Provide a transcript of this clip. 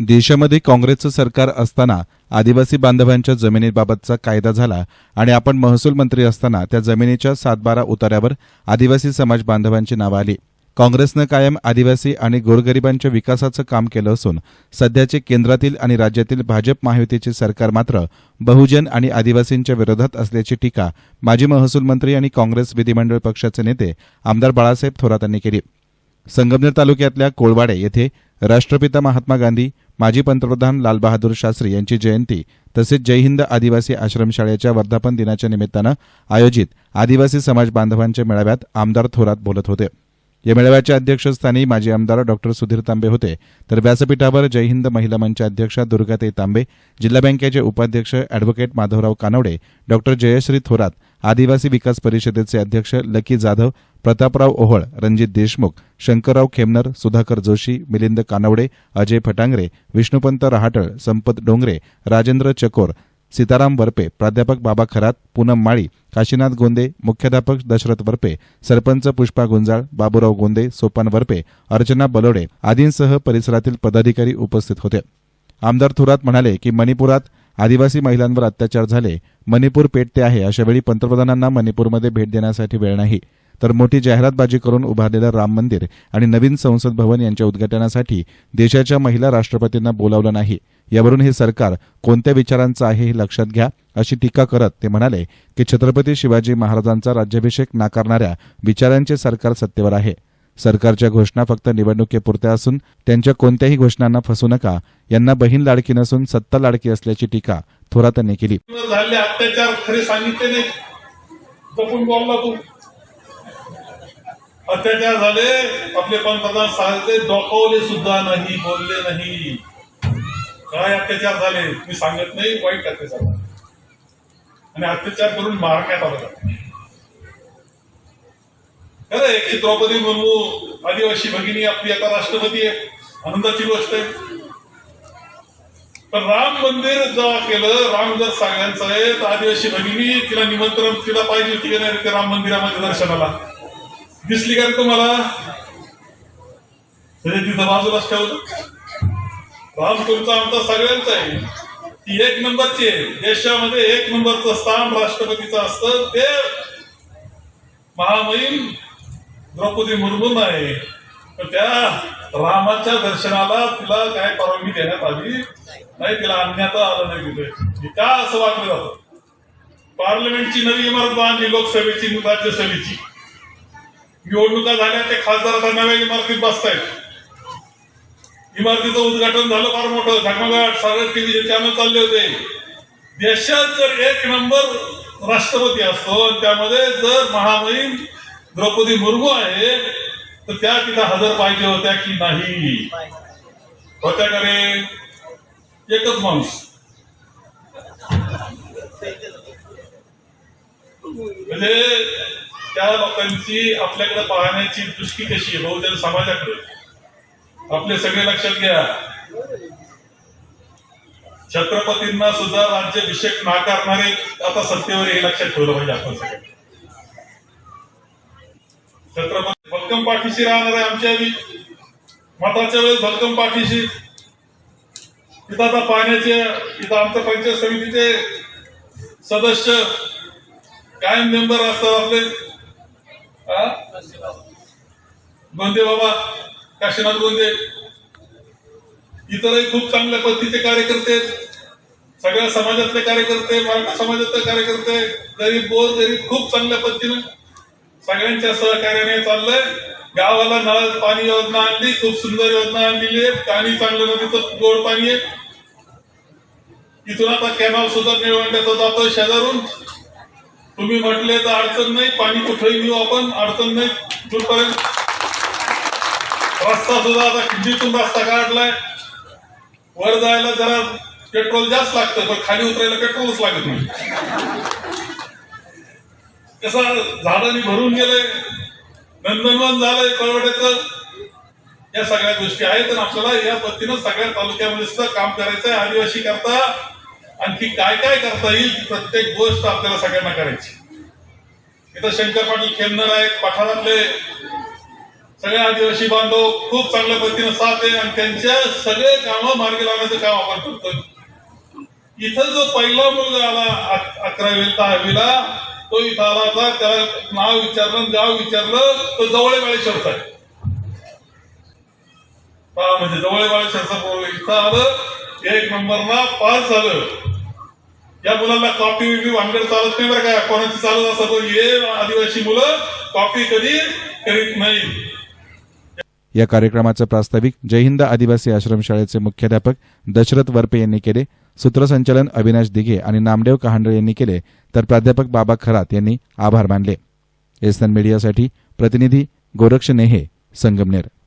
देशामध्ये काँग्रेसचं सरकार असताना आदिवासी बांधवांच्या जमिनीबाबतचा कायदा झाला आणि आपण महसूल मंत्री असताना त्या जमिनीच्या सातबारा उतार्यावर आदिवासी समाज बांधवांची नावं आली. काँग्रेसनं कायम आदिवासी आणि गोरगरिबांच्या विकासाचं काम केलं असून सध्याचे केंद्रातील आणि राज्यातील भाजप महायुतीचे सरकार मात्र बहुजन आणि आदिवासींच्या विरोधात असल्याची टीका माजी महसूल मंत्री आणि काँग्रेस विधिमंडळ पक्षाचे नेते आमदार बाळासाहेब थोरात यांनी केली. संगमनेर तालुक्यातल्या कोळवाडे येथे राष्ट्रपिता महात्मा गांधी माजी पंतप्रधान लालबहादूर शास्त्री यांची जयंती तसेच जय हिंद आदिवासी आश्रमशाळेच्या वर्धापन दिनाच्या निमित्तानं आयोजित आदिवासी समाज बांधवांच्या मेळाव्यात आमदार थोरात बोलत होते. या मेळाव्याच्या अध्यक्षस्थानी माजी आमदार डॉक्टर सुधीर तांबे होते. तर व्यासपीठावर जयहिंद महिला मंच अध्यक्षा दुर्गाताई तांबे जिल्हा बँकेचे उपाध्यक्ष अॅडव्होकेट माधवराव कानवडे डॉक्टर जयश्री थोरात आदिवासी विकास परिषदेचे अध्यक्ष लकी जाधव प्रतापराव ओहळ रणजित देशमुख शंकरराव खेमनर सुधाकर जोशी मिलिंद कानवडे अजय फटांगरे विष्णुपंत रहाटळ संपत डोंगरे राजेंद्र चकोर सीताराम वरपे प्राध्यापक बाबा खरात पूनम माळी काशीनाथ गोंदे मुख्याध्यापक दशरथ वरपे सरपंच पुष्पा गुंजाळ बाबूराव गोंदे सोपान वरपे अर्चना बलोडे आदींसह परिसरातील पदाधिकारी उपस्थित होते. आमदार थोरात म्हणाले की मणिपुरात आदिवासी महिलांवर अत्याचार झाले. मणिपूर पेटते आहे. अशावेळी पंतप्रधानांना मणिपूरमध्ये भेट देण्यासाठी वेळ नाही. तर मोठी जाहिरातबाजी करून उभारलेलं राम मंदिर आणि नवीन संसद भवन यांच्या उद्घाटनासाठी देशाच्या महिला राष्ट्रपतींना बोलावलं नाही. यावरून हे सरकार कोणत्या विचारांचं आहे हे लक्षात घ्या अशी टीका करत ते म्हणाले की छत्रपती शिवाजी महाराजांचा राज्याभिषेक नाकारणाऱ्या विचारांचे सरकार सत्तेवर आहे. सरकारच्या घोषणा फक्त निवडणुकीपुरत्या असून त्यांच्या कोणत्याही घोषणांना फसू नका. यांना बहीण लाडकी नसून सत्ता लाडकी असल्याची टीका थोरात यांनी केली. झाले अत्याचार खरे सांगितले नाही जपून बोलला तू. अत्याचार झाले आपले पंतप्रधान सांगितले डोकावले सुद्धा नाही बोलले नाही. काय अत्याचार झाले मी सांगत नाही वाईट अत्याचार आणि अत्याचार करून मारण्यात आला की द्रौपदी मुर्मू आदिवासी भगिनी आपली आता राष्ट्रपती आहे आनंदाची गोष्ट आहे. पण राम मंदिर जेव्हा केलं राम जर सगळ्यांचं आहे तर आदिवासी भगिनी तिला निमंत्रण तिला पाहिजे होती की नाही ते राम मंदिरामध्ये दर्शनाला. दिसली का तुम्हाला? तरी तिथं बाजूलाच ठेवलं. राम तुमचा आमचा सगळ्यांचा आहे. ती एक नंबरची आहे. देशामध्ये एक नंबरचं स्थान राष्ट्रपतीचं असतं ते महामहिम द्रौपदी मुर्मू आहे तर त्या रामाच्या दर्शनाला तिला काय परवानगी देण्यात आली? नाही तिला आणण्यात आलं नाही तिथे. का असं वागलं जातं. पार्लमेंटची नवी इमारत बांधली लोकसभेची राज्यसभेची. निवडणुका झाल्या ते खासदार आता नव्या इमारतीत बसतायत. इमारतीचं उद्घाटन झालं फार मोठं. झगमगाट सागर केली चॅनल चालले होते. देशात जर एक नंबर राष्ट्रपती असतो आणि त्यामध्ये जर महामहिम द्रौपदी मुर्मू आहे तर त्या तिथं हजर पाहिजे होत्या की नाही? होत्या का रे एकच माणूस. म्हणजे त्या लोकांची आपल्याकडे पाहण्याची दृष्टी कशी बहुजन समाजाकडे? आपले सगळे लक्षात घ्या. छत्रपतींना सुद्धा राज्याभिषेक नाकारणारे आता सत्तेवर हे लक्षात ठेवलं पाहिजे आपण सगळे छत्रपती भक्कम पाठीशी राहणार आहे आमच्या बी मताच्या वेळेस भक्कम पाठीशी. इथं आता पाण्याचे इथं आमच्या पंचायत समितीचे सदस्य कायम मेंबर असतात आपले. गोंदे बाबा काशीनाथ गोंदे. इतरही खूप चांगल्या पद्धतीचे कार्यकर्ते सगळ्या समाजातले कार्यकर्ते मराठा समाजातले कार्यकर्ते गरीब बोल गरीब खूप चांगल्या पद्धतीने सगळ्यांच्या सहकार्याने चाललंय. गावाला नळ पाणी योजना आणली खूप सुंदर योजना आणलेली आहे. पाणी चांगलं नदीचं गोड पाणी आहे. इथून आता कॅनॉल सुद्धा निळवंड्याचा जातो शेजारून. तुम्ही म्हटले तर अडचण नाही. पाणी कुठेही घेऊ आपण. अडचण नाही. दूरपर्यंत रस्ता सुद्धा आता खिंडीतून रस्ता काढलाय. वर जायला जरा पेट्रोल जास्त लागतं पण खाली उतरायला पेट्रोलच लागत नाही. कसं झाडांनी भरून गेलंय नंदनवन झालंय कळवड्याचं या सगळ्या गोष्टी आहेत आणि आपल्याला या पद्धतीनं सगळ्या तालुक्यामध्ये सुद्धा काम करायचं आहे आदिवासी करता आणखी काय काय करता येईल ती प्रत्येक गोष्ट आपल्याला सगळ्यांना करायची. इथं शंकर पाटील खेमनर आहेत पठारातले. सगळे आदिवासी बांधव खूप चांगल्या पद्धतीने साथ आहे आणि त्यांच्या सगळे कामं मार्गी लावण्याचं काम आपण करतो इथं जो पहिला मुलगा आला अकरावी दहावीला तो इथं आला होता त्याला नाव विचारलं गाव विचारलं तो जवळ बाळेश्वरचा आहे म्हणजे जवळ बाळेश्वरचा इथं आलं एक नंबरला पास झालं. या मुलांना कॉपी बिपी भानगड चालत नाही बरं काय कोणाची चालत असं हे आदिवासी मुलं कॉपी कधी करीत नाही. या कार्यक्रमाचे प्रास्ताविक जय हिंद आदिवासी आश्रमशाळेचे मुख्याध्यापक दशरथ वरपे यांनी केले. सूत्रसंचालन अविनाश दिघे आणि नामदेव कहांडळे यांनी केले तर प्राध्यापक बाबा खरात यांनी आभार मानले. एसन मीडियासाठी प्रतिनिधी गोरक्ष नेहे संगमनेर.